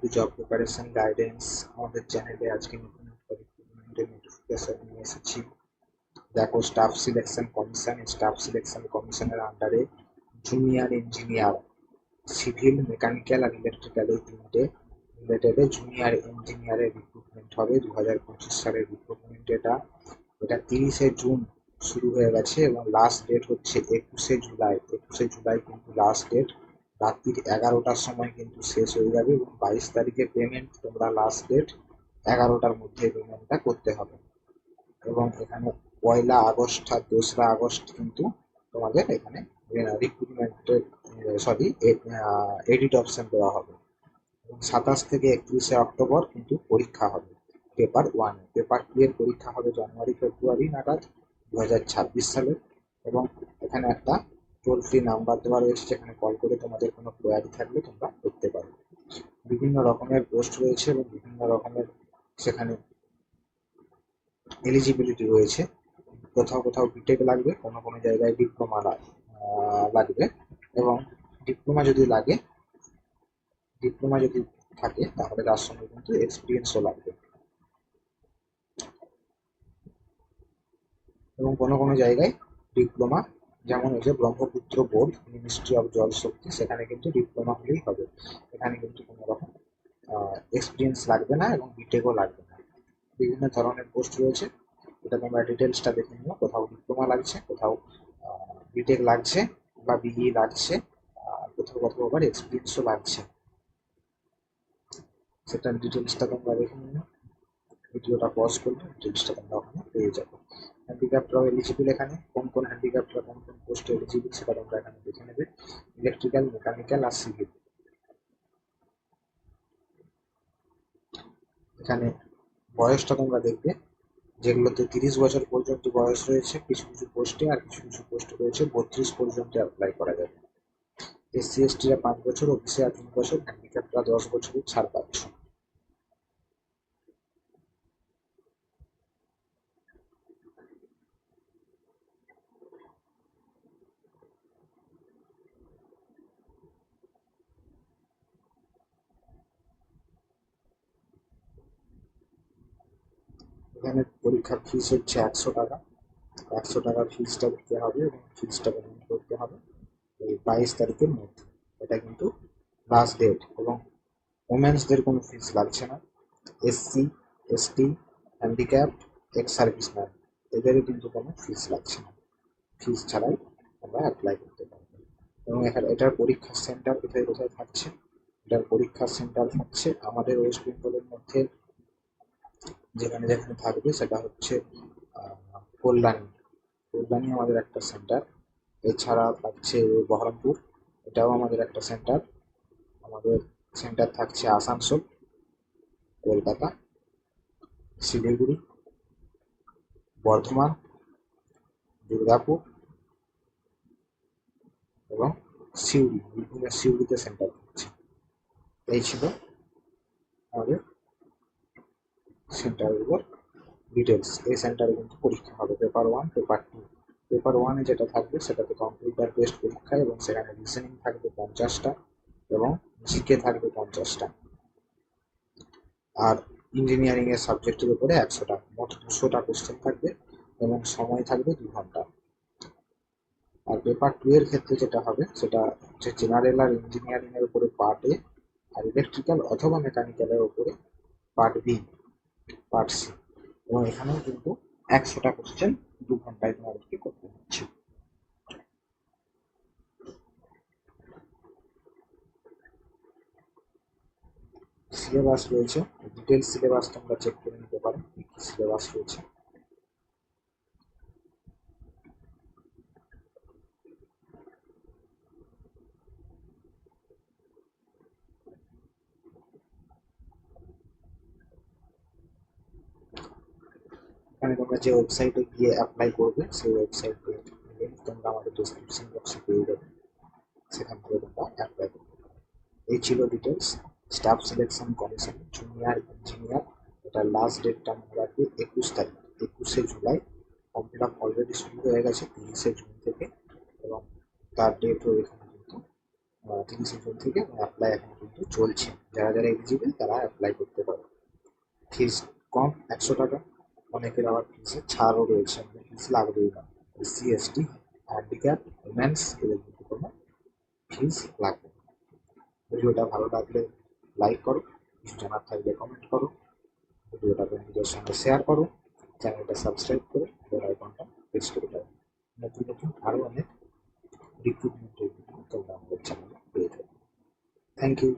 The job preparation guidance আমাদের চ্যানেলে আজকে নতুন একটা নোটিফিকেশন নিয়ে এসেছি। দেখো staff selection commission staff selection কমিশনের আন্ডারে জুনিয়র ইঞ্জিনিয়ার সিভিল মেকানিক্যাল আর ইলেকট্রিক্যাল এই তিনটে রিলেটেডে জুনিয়র ইঞ্জিনিয়ারের রিক্রুটমেন্ট হবে। দু হাজার পঁচিশ সালের রিক্রুটমেন্ট এটা। এটা তিরিশে জুন শুরু হয়ে গেছে এবং লাস্ট ডেট হচ্ছে একুশে জুলাই। একুশে জুলাই কিন্তু লাস্ট ডেট রাত্রির এগারোটার সময় কিন্তু শেষ হয়ে যাবে এবং বাইশ তারিখে পেমেন্ট তোমরা লাস্ট ডেট এগারোটার মধ্যে পেমেন্টটা করতে হবে। এবং এখানে পয়লা আগস্ট আর দোসরা আগস্ট কিন্তু তোমাদের এখানে রিক্রুটমেন্টের সরি এডিট অপশন দেওয়া হবে। এবং সাতাশ থেকে একত্রিশে অক্টোবর কিন্তু পরীক্ষা হবে পেপার ওয়ান পেপার টু এর পরীক্ষা হবে জানুয়ারি, ফেব্রুয়ারি নাগাদ দু হাজার ছাব্বিশ সালে। এবং এখানে একটা টোল ফ্রি নাম্বার দেওয়া রয়েছে, যেখানে কল করে তোমাদের কোনো কোয়ারি থাকলে তোমরা করতে পারো। বিভিন্ন রকমের পোস্ট রয়েছে এবং বিভিন্ন রকমের সেখানে এলিজিবিলিটি রয়েছে। কোথাও কোথাও বিটেক লাগবে, কোনো কোনো জায়গায় ডিপ্লোমা লাগবে এবং ডিপ্লোমা যদি লাগে ডিপ্লোমা যদি থাকে, তাহলে তার সঙ্গে কিন্তু এক্সপিরিয়েন্সও লাগবে। এবং কোনো কোনো জায়গায় ডিপ্লোমা যেমন হচ্ছে ব্রহ্মপুত্র বোর্ড মিনিস্ট্রি অফ জল শক্তি, সেখানে কিন্তু ডিপ্লোমা হলেই হবে। এখানে কিন্তু কোনো রকম এক্সপিরিয়েন্স লাগবে না এবং বিটেকও লাগবে না। বিভিন্ন ধরনের পোস্ট রয়েছে। এটা তোমরা ডিটেলসটা দেখে নিও, কোথাও ডিপ্লোমা লাগছে, কোথাও বিটেক লাগছে বা বিই লাগছে কোথাও কোথাও আবার এক্সপিরিয়েন্সও লাগছে। সেটার ডিটেলসটা তোমরা দেখে নিও। ভিডিওটা পজ করলে ডিটেলসটা তোমরা ওখানে পেয়ে যাবে। হ্যান্ডিক্যাপ্টরাও এলিজিবল এখানে, কোন কোন হ্যান্ডিক্যাপ্টরা কোন কোন পোস্টে এলিজিবল সেটা তোমরা এখানে দেখে নেবে। ইলেকট্রিক্যাল মেকানিক্যাল আর সিভিল এখানে বয়সটা তোমরা দেখবে, যেগুলোতে তিরিশ বছর পর্যন্ত বয়স রয়েছে, কিছু কিছু পোস্টে আর কিছু কিছু পোস্ট রয়েছে, বত্রিশ পর্যন্ত অ্যাপ্লাই করা যাবে। এসসি এসটিরা পাঁচ বছর ওবিসিরা তিন বছর হ্যান্ডিক্যাপ্টরা দশ বছরের ছাড় পাচ্ছে এখানে পরীক্ষার ফিস হচ্ছে একশো টাকা। একশো টাকার ফিসটা দিতে হবে এবং ফিসটা পেমেন্ট করতে হবে। এই বাইশ তারিখের মধ্যে। এটা কিন্তু লাস্ট ডেট এবং ওমেন্সদের কোনো ফিস লাগছে না। SC ST handicap ex serviceman এদেরও কিন্তু কোনো ফিস লাগছে না। ফিস ছাড়াই আমরা অ্যাপ্লাই করতে পারব। এবং এখানে এটার পরীক্ষার সেন্টার কোথায় কোথায় থাকছে? এটার পরীক্ষার সেন্টার থাকছে আমাদের ওয়েস্ট বেঙ্গলের মধ্যে যেখানে যেখানে থাকবে সেটা হচ্ছে কল্যাণী। কল্যাণী আমাদের একটা সেন্টার এছাড়া থাকছে বহরমপুর। এটাও আমাদের একটা সেন্টার আমাদের সেন্টার থাকছে আসানসোল, কলকাতা, শিলিগুড়ি, বর্ধমান, দুর্গাপুর এবং সিউড়ি, বিভিন্ন সিউড়িতে সেন্টার থাকছে। এই ছিল আমাদের সেন্টারগুলোর ডিটেলস এই সেন্টারে কিন্তু পরীক্ষা হবে paper one, paper two. Paper ওয়ানে যেটা থাকবে সেটাতে কম্পিউটার বেসড পরীক্ষা এবং সেখানে রিজনিং থাকবে পঞ্চাশটা এবং জিকে থাকবে পঞ্চাশটা। আর ইঞ্জিনিয়ারিং এর সাবজেক্টের উপরে একশোটা, মোট দুশোটা কোশ্চেন থাকবে এবং সময় থাকবে দু ঘণ্টা। আর পেপার টু এর ক্ষেত্রে যেটা হবে, সেটা হচ্ছে জেনারেল আর ইঞ্জিনিয়ারিং এর উপরে পার্ট এ আর ইলেকট্রিক্যাল অথবা মেকানিক্যালের উপরে পার্ট বি পার্ট সি এবং এখানেও কিন্তু একশোটা কোশ্চেন দু ঘন্টায় তোমাদেরকে করতে হচ্ছে। সিলেবাস রয়েছে। ডিটেল সিলেবাস তোমরা চেক করে নিতে পারো কি সিলেবাস রয়েছে। এখানে তোমরা যে ওয়েবসাইটে গিয়ে অ্যাপ্লাই করবে, সেই ওয়েবসাইট লিঙ্ক তোমরা আমাদের ডিসক্রিপশন বক্সে পেয়ে যাবে। সেখান থেকে তোমরা অ্যাপ্লাই পারো এই ছিল details staff selection commission junior engineer এটা লাস্ট ডেটটা মনে রাখবে, একুশ তারিখ, একুশে জুলাই। ফর্ম আপ অলরেডি শুরু হয়ে গেছে, তিরিশে জুন থেকে এবং তার ডেটও এখানে কিন্তু তিরিশে জুন থেকে অ্যাপ্লাই এখন কিন্তু চলছে। যারা যারা এলিজিবল তারা অ্যাপ্লাই করতে পারে ফিস কম, একশো টাকা। অনেকের আবার ফিসে ছাড়ও রয়েছে। মানে ফিস লাগবেই না এসসি এসটি হ্যান্ডিক্যাপ উমেন্স এদের কিন্তু কোনো ফিস লাগবে ভিডিওটা ভালো লাগলে লাইক করো, কিছু জানার থাকলে কমেন্ট করো। ভিডিওটা বন্ধুদের সঙ্গে শেয়ার করো চ্যানেলটা সাবস্ক্রাইব করে বেল আইকনটা প্রেস করে দাও। নতুন নতুন আরও অনেক রিক্রুটমেন্টের ভিডিও তোমরা আমাদের চ্যানেলে পেয়ে যাবে থ্যাংক ইউ